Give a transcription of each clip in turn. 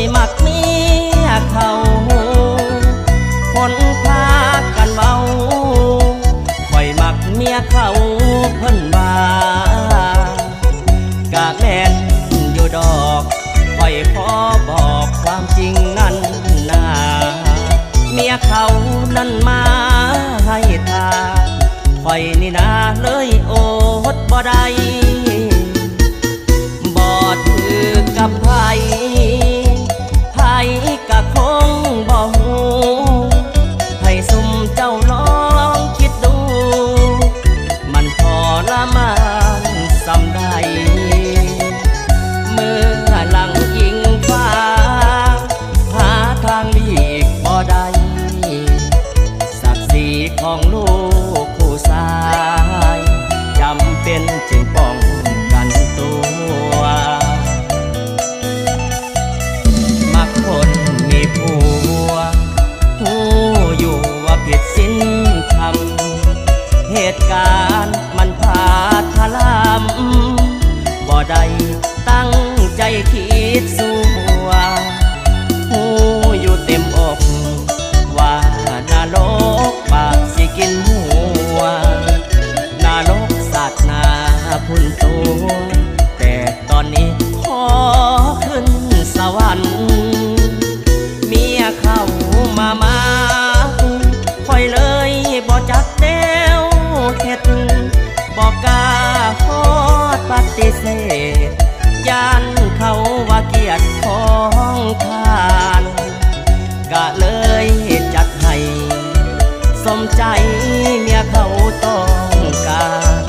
ยมักเมียเขาคนพากันเมาคอยมักเมียเขาเพิ่นบากะแม่นอยู่ดอกคอยขอบอกความจริงนั้นนาเมียเขานั้นมาให้ทาคอยนี่นาเลยโอดบ่ได้บ่ถือกับไผ ของลูกผู้ชายจำเป็นจึงป้องกันตัว มักคนมีผัวหูอยู่ว่าผิดสินธรรม เหตุการณ์มันพาทลำบ่ได้ตั้งใจคิดสู บอกกาโคดปฏิเสธย่านเขาว่าเกียรติของทานกะเลยจัดให้สมใจเมียเขาต้องการ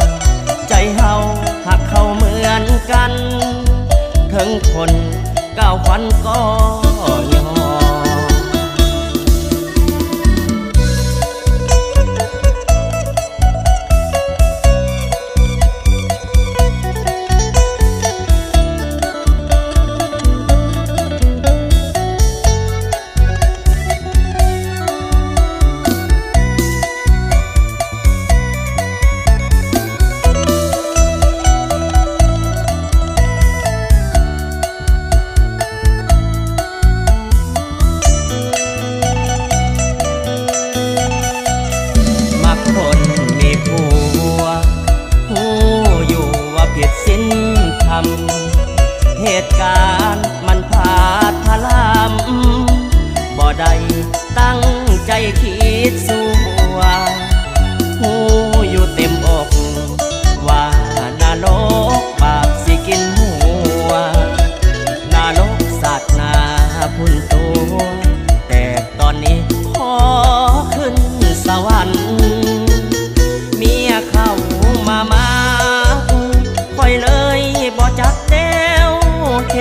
ใจเฮาหักเขาเหมือนกันถึงคนก้าวขวัญก็ยอ ตุการณ์มันพาทลามบ่ได้ตั้งใจคิดสู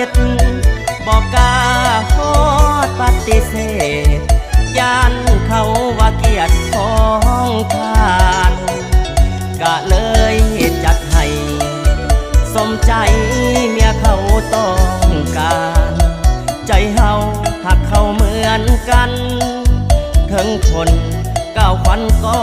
ดบอกกาโคดปฏิเสธย่านเขาว่าเกียรติของทานกะเลยจัดให้สมใจเมียเขาต้องการ ใจเฮาหักเขาเหมือนกันถึงคนก้าวขวัญก็